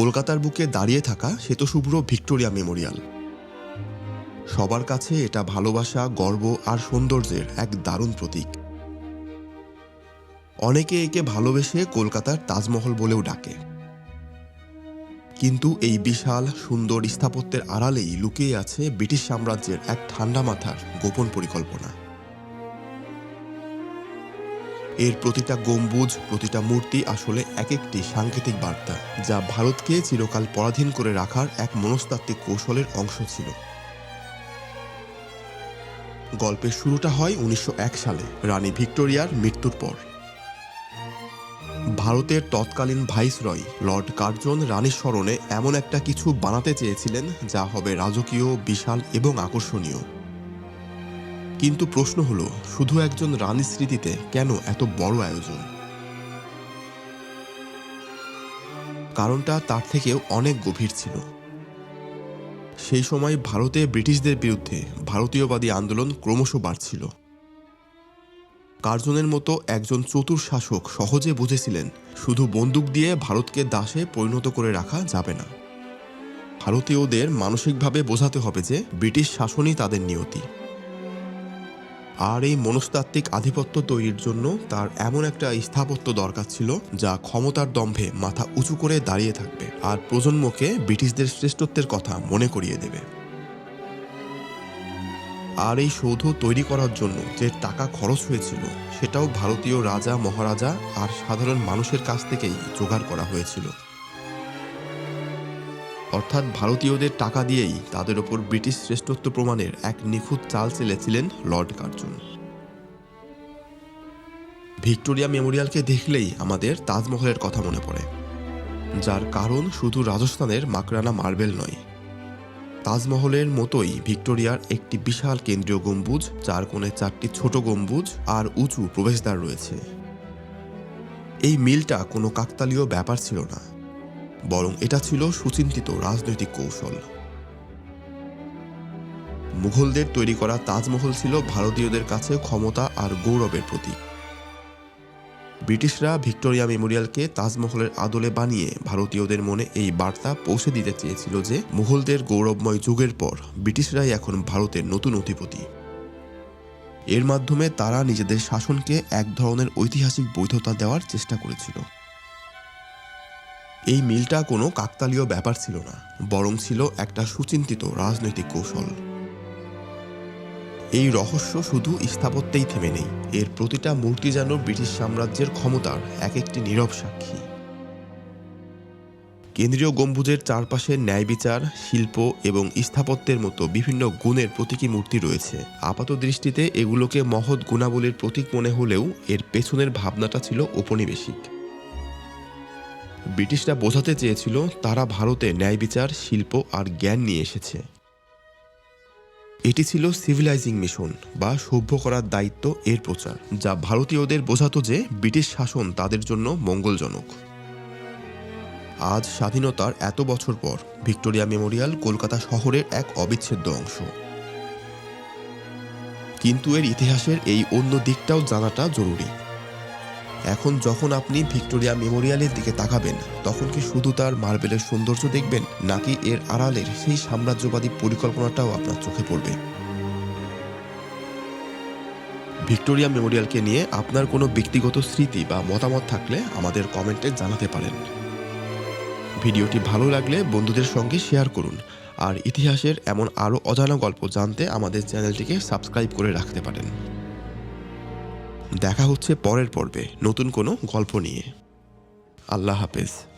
কলকাতার বুকে দাঁড়িয়ে থাকা শ্বেতশুভ্র ভিক্টোরিয়া মেমোরিয়াল। সবার কাছে এটা ভালোবাসা, গর্ব আর সৌন্দর্যের এক দারুণ প্রতীক। অনেকে একে ভালোবেসে কলকাতার তাজমহল বলেও ডাকে। কিন্তু এই বিশাল, সুন্দর স্থাপত্যের আড়ালেই লুকিয়ে আছে ব্রিটিশ সাম্রাজ্যের এক ঠান্ডা মাথার গোপন পরিকল্পনা। এর প্রতিটা গম্বুজ, প্রতিটা মূর্তি আসলে এক একটি সাংকেতিক বার্তা, যা ভারতকে চিরকাল পরাধীন করে রাখার এক মনস্তাত্ত্বিক কৌশলের অংশ ছিল। গল্পের শুরুটা হয় উনিশশো এক সালে, রানী ভিক্টোরিয়ার মৃত্যুর পর। ভারতের তৎকালীন ভাইসরয়, লর্ড কার্জন রানীর স্মরণে এমন একটা কিছু বানাতে চেয়েছিলেন, যা হবে রাজকীয়, বিশাল এবং আকর্ষণীয়। কিন্তু প্রশ্ন হলো, শুধু একজন রানীর স্মৃতিতে কেন এত বড় আয়োজন? কারণটা তার থেকেও অনেক গভীর ছিল। সেই সময় ভারতে ব্রিটিশদের বিরুদ্ধে ভারতীয়বাদী আন্দোলন ক্রমশ বাড়ছিল। কার্জনের মতো একজন চতুর শাসক সহজে বুঝেছিলেন, শুধু বন্দুক দিয়ে ভারতকে দাসে পরিণত করে রাখা যাবে না। ভারতীয়দের মানসিকভাবে বোঝাতে হবে যে ব্রিটিশ শাসনই তাদের নিয়তি। আর এই মনস্তাত্ত্বিক আধিপত্য তৈরির জন্য তার এমন একটা স্থাপত্য দরকার ছিল যা ক্ষমতার দম্ভে মাথা উঁচু করে দাঁড়িয়ে থাকবে আর প্রজন্মকে ব্রিটিশদের শ্রেষ্ঠত্বের কথা মনে করিয়ে দেবে। আর এই সৌধ তৈরি করার জন্য যে টাকা খরচ হয়েছিল, সেটাও ভারতীয় রাজা, মহারাজা আর সাধারণ মানুষের কাছ থেকেই জোগাড় করা হয়েছিল। অর্থাৎ ভারতীয়দের টাকা দিয়েই তাদের ওপর ব্রিটিশ শ্রেষ্ঠত্ব প্রমাণের এক নিখুঁত চাল চেলেছিলেন লর্ড কার্জন। ভিক্টোরিয়া মেমোরিয়ালকে দেখলেই আমাদের তাজমহলের কথা মনে পড়ে, যার কারণ শুধু রাজস্থানের মাকরানা মার্বেল নয়। তাজমহলের মতোই ভিক্টোরিয়ার একটি বিশাল কেন্দ্রীয় গম্বুজ, যার কোণে চারটি ছোট গম্বুজ আর উঁচু প্রবেশদ্বার রয়েছে। এই মিলটা কোনো কাকতালীয় ব্যাপার ছিল না। বরং এটা ছিল সুচিন্তিত রাজনৈতিক কৌশল। মুঘলদের তৈরি করা তাজমহল ছিল ভারতীয়দের কাছে ক্ষমতা আর গৌরবের প্রতীক। ব্রিটিশরা ভিক্টোরিয়া মেমোরিয়ালকে তাজমহলের আদলে বানিয়ে ভারতীয়দের মনে এই বার্তা পৌঁছে দিতে চেয়েছিল যে, মুঘলদের গৌরবময় যুগের পর ব্রিটিশরাই এখন ভারতের নতুন অধিপতি। এর মাধ্যমে তারা নিজেদের শাসনকে এক ধরনের ঐতিহাসিক বৈধতা দেওয়ার চেষ্টা করেছিল। এই মিলটা কোনো কাকতালীয় ব্যাপার ছিল না, বরং ছিল একটা সুচিন্তিত রাজনৈতিক কৌশল। এই রহস্য শুধু স্থাপত্যেই থেমে নেই, এর প্রতিটা মূর্তি যেন ব্রিটিশ সাম্রাজ্যের ক্ষমতার এক একটি নীরব সাক্ষী। কেন্দ্রীয় গম্বুজের চারপাশে ন্যায় বিচার, শিল্প এবং স্থাপত্যের মতো বিভিন্ন গুণের প্রতীকী মূর্তি রয়েছে। আপাত দৃষ্টিতে এগুলোকে মহৎ গুণাবলীর প্রতীক মনে হলেও এর পেছনের ভাবনাটা ছিল ঔপনিবেশিক। ব্রিটিশরা বোঝাতে চেয়েছিল তারা ভারতে ন্যায় বিচার, শিল্প আর জ্ঞান নিয়ে এসেছে। এটি ছিল সিভিলাইজিং মিশন বা সভ্য করার দায়িত্ব এর প্রচার, যা ভারতীয়দের বোঝাতো যে ব্রিটিশ শাসন তাদের জন্য মঙ্গলজনক। আজ স্বাধীনতার এত বছর পর ভিক্টোরিয়া মেমোরিয়াল কলকাতা শহরের এক অবিচ্ছেদ্য অংশ। কিন্তু এর ইতিহাসের এই অন্য দিকটাও জানাটা জরুরি। এখন যখন আপনি ভিক্টোরিয়া মেমোরিয়ালের দিকে তাকাবেন, তখন কি শুধু তার মার্বেলের সৌন্দর্য দেখবেন, নাকি এর আড়ালের সেই সাম্রাজ্যবাদী পরিকল্পনাটাও আপনার চোখে পড়বে? ভিক্টোরিয়া মেমোরিয়ালকে নিয়ে আপনার কোনো ব্যক্তিগত স্মৃতি বা মতামত থাকলে আমাদের কমেন্টে জানাতে পারেন। ভিডিওটি ভালো লাগলে বন্ধুদের সঙ্গে শেয়ার করুন, আর ইতিহাসের এমন আরও অজানা গল্প জানতে আমাদের চ্যানেলটিকে সাবস্ক্রাইব করে রাখতে পারেন। দেখা হচ্ছে পরের পর্বে। নতুন কোনো গল্প নিয়ে। আল্লাহ হাফেজ।